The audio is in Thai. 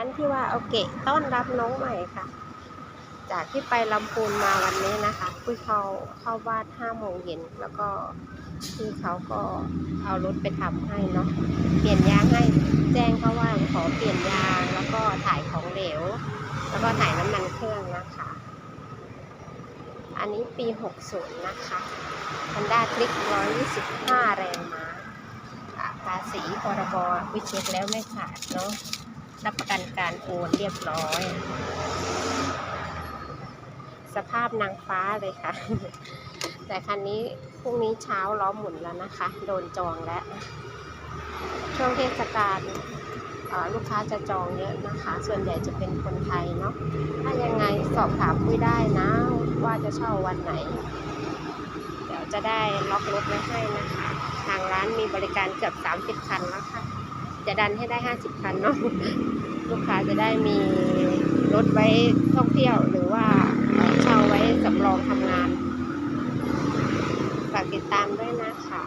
านที่ว่าเอาเกะต้อนรับน้องใหม่ค่ะ จากที่ไปลำพูนมาวันนี้นะคะคุยเขาเข้าบ้านห้าโมงเย็นแล้วก็พี่เขาก็เอารถไปทำให้เนาะเปลี่ยนยางให้แจ้งเขาว่าขอเปลี่ยนยางแล้วก็ถ่ายของเหลว แล้วก็ถ่ายน้ำมันเครื่องนะคะ อันนี้ปี 60 นะคะ Honda Click 125 แรงม้าภาษีพรบวิเช็คแล้วไม่ขาดเนาะ รับประกันการโอนเรียบร้อย สภาพนางฟ้าเลยค่ะ แต่คันนี้พรุ่งนี้เช้าล้อหมุนแล้วนะคะ โดนจองแล้ว ช่วงเทศกาลลูกค้าจะจองเยอะนะคะ ส่วนใหญ่จะเป็นคนไทยเนาะ ถ้ายังไงสอบถามคุยได้นะ ว่าจะเช่าวันไหน เดี๋ยวจะได้ล็อกรถไว้ให้นะคะ ทางร้านมีบริการเกือบ 30 คันแล้วค่ะ จะดันให้ได้ 50 คันเนาะลูกค้าจะได้มีรถไว้ท่องเที่ยวหรือว่าเอ่อเช่าไว้สำรองทำงานฝากติดตามด้วยนะคะ